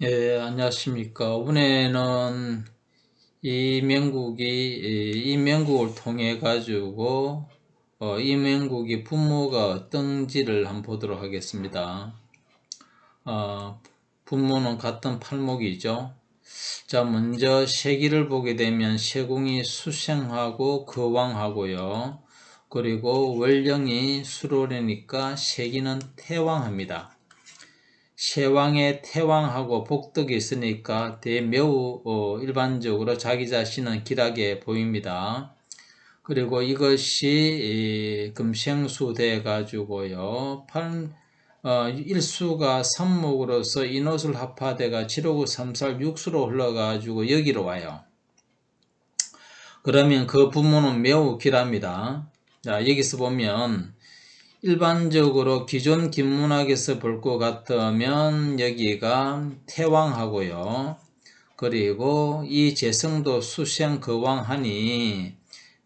예, 안녕하십니까. 이번에는 이명국이, 이명국을 통해 가지고, 어, 이명국이 부모가 어떤지를 한번 보도록 하겠습니다. 어, 부모는 같은 팔목이죠. 자, 먼저 세기를 보게 되면 세궁이 수생하고 거왕하고요. 그리고 월령이 수로래니까 세기는 태왕합니다. 세왕의 태왕하고 복덕이 있으니까 대 매우 어, 일반적으로 자기 자신은 길하게 보입니다. 그리고 이것이 금생수 돼 가지고요. 팔, 어, 일수가 삼목으로서 인옷을 합하대가 지로구 삼살 육수로 흘러가지고 여기로 와요. 그러면 그 부모는 매우 길합니다. 자, 여기서 보면 일반적으로 기존 김문학에서 볼 것 같으면 여기가 태왕하고요. 그리고 이 재성도 수생 거왕하니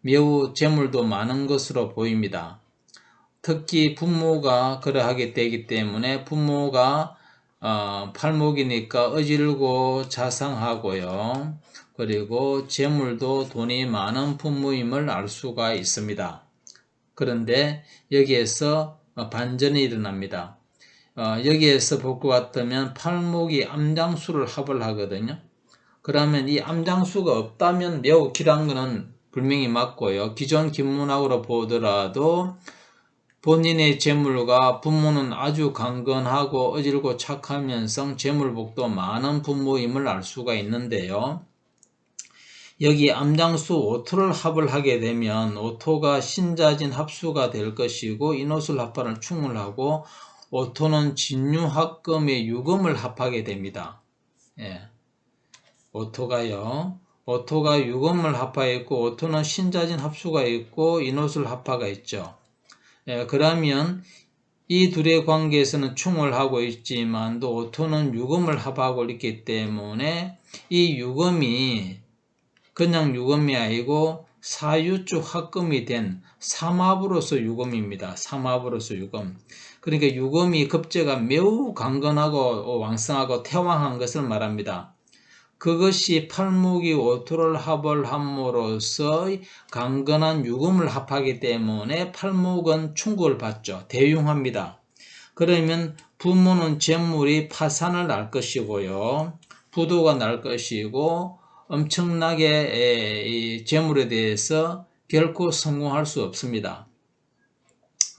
매우 재물도 많은 것으로 보입니다. 특히 부모가 그러하게 되기 때문에 부모가 어, 팔목이니까 어질고 자상하고요. 그리고 재물도 돈이 많은 부모임을 알 수가 있습니다. 그런데 여기에서 반전이 일어납니다. 어, 여기에서 볼것 같으면 팔목이 암장수를 합을 하거든요. 그러면 이 암장수가 없다면 매우 길한 것은 분명히 맞고요. 기존 김문학으로 보더라도 본인의 재물과 부모는 아주 강건하고 어질고 착하면서 재물복도 많은 부모임을 알 수가 있는데요. 여기 암장수 오토를 합을 하게 되면 오토가 신자진 합수가 될 것이고 인호술 합판을 충을하고 오토는 진유합금의 유금을 합하게 됩니다. 예. 오토가요. 오토가 유금을 합하있고 오토는 신자진 합수가 있고 인호술 합파가 있죠. 예, 그러면 이 둘의 관계에서는 충을 하고 있지만도 오토는 유금을 합하고 있기 때문에 이 유금이 그냥 유금이 아니고 사유주 합금이 된 삼합으로서 유금입니다. 삼합으로서 유금. 그러니까 유금이 급제가 매우 강건하고 왕성하고 태왕한 것을 말합니다. 그것이 팔목이 오토를 합을 함으로써 강건한 유금을 합하기 때문에 팔목은 충고를 받죠. 대용합니다. 그러면 부모는 재물이 파산을 날 것이고요. 부도가 날 것이고 엄청나게 재물에 대해서 결코 성공할 수 없습니다.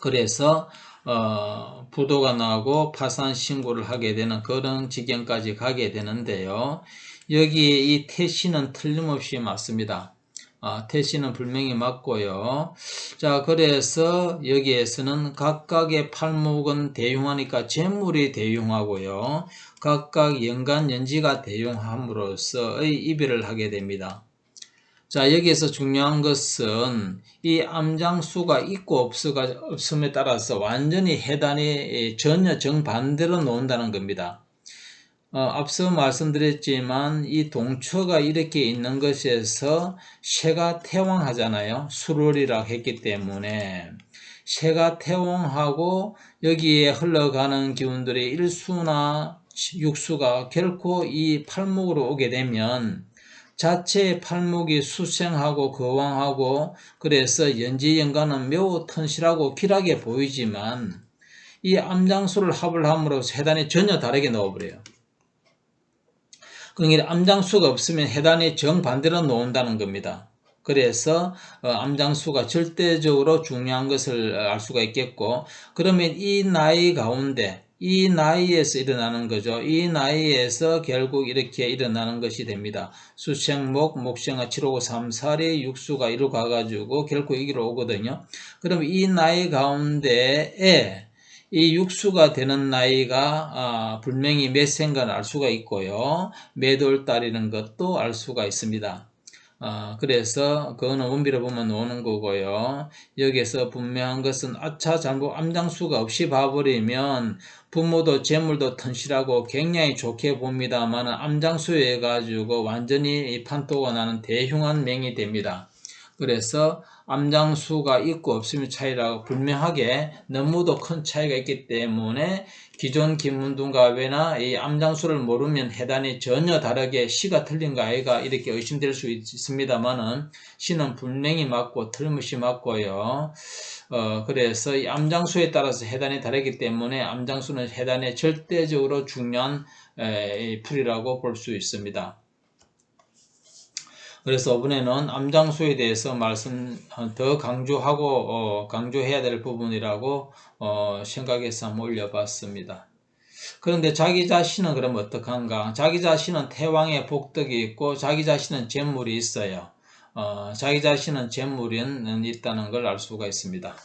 그래서 어, 부도가 나고 파산 신고를 하게 되는 그런 지경까지 가게 되는데요. 여기 이 태시는 틀림없이 맞습니다. 아, 태시는 분명히 맞고요. 자, 그래서 여기에서는 각각의 팔목은 대용하니까 재물이 대용하고요. 각각 연간 연지가 대용함으로써의 이별을 하게 됩니다. 자, 여기에서 중요한 것은 이 암장수가 있고 없음에 따라서 완전히 해단이 전혀 정반대로 놓는다는 겁니다. 어, 앞서 말씀드렸지만 이 동처가 이렇게 있는 것에서 새가 태왕하잖아요. 수월이라 했기 때문에 새가 태왕하고 여기에 흘러가는 기운들의 일수나 육수가 결코 이 팔목으로 오게 되면 자체의 팔목이 수생하고 거왕하고 그래서 연지연간은 매우 튼실하고 길하게 보이지만 이 암장수를 합을 함으로써 해단이 전혀 다르게 넣어버려요. 그러니까 암장수가 없으면 해단이 정반대로 놓은다는 겁니다. 그래서 어, 암장수가 절대적으로 중요한 것을 알 수가 있겠고 그러면 이 나이 가운데 이 나이에서 일어나는 거죠. 이 나이에서 결국 이렇게 일어나는 것이 됩니다. 수생목, 목생아 7, 5, 3, 4의 육수가 이로 가가지고 결국 여기로 오거든요. 그럼 이 나이 가운데에 이 육수가 되는 나이가 아, 분명히 몇 생간 알 수가 있고요. 몇 월 달이는 것도 알 수가 있습니다. 아, 그래서 그거는 원비로 보면 나오는 거고요. 여기서 분명한 것은 아차 잘못 암장수가 없이 봐버리면 부모도 재물도 튼실하고 굉장히 좋게 봅니다만 암장수에 가지고 완전히 판도가 나는 대흉한 맹이 됩니다. 그래서 암장수가 있고 없음의 차이라고 분명하게 너무도 큰 차이가 있기 때문에 기존 김문둥과 외나 이 암장수를 모르면 해단이 전혀 다르게 시가 틀린 거 아이가 이렇게 의심될 수 있습니다만은 시는 분명히 맞고 틀림없이 맞고요. 어, 그래서 이 암장수에 따라서 해단이 다르기 때문에 암장수는 해단의 절대적으로 중요한 에, 풀이라고 볼 수 있습니다. 그래서 이번에는 암장수에 대해서 말씀 더 강조하고 어, 강조해야 될 부분이라고 어, 생각해서 한번 올려봤습니다. 그런데 자기 자신은 그럼 어떡한가? 자기 자신은 태왕의 복덕이 있고 자기 자신은 재물이 있어요. 어, 자기 자신은 재물이 있다는 걸 알 수가 있습니다.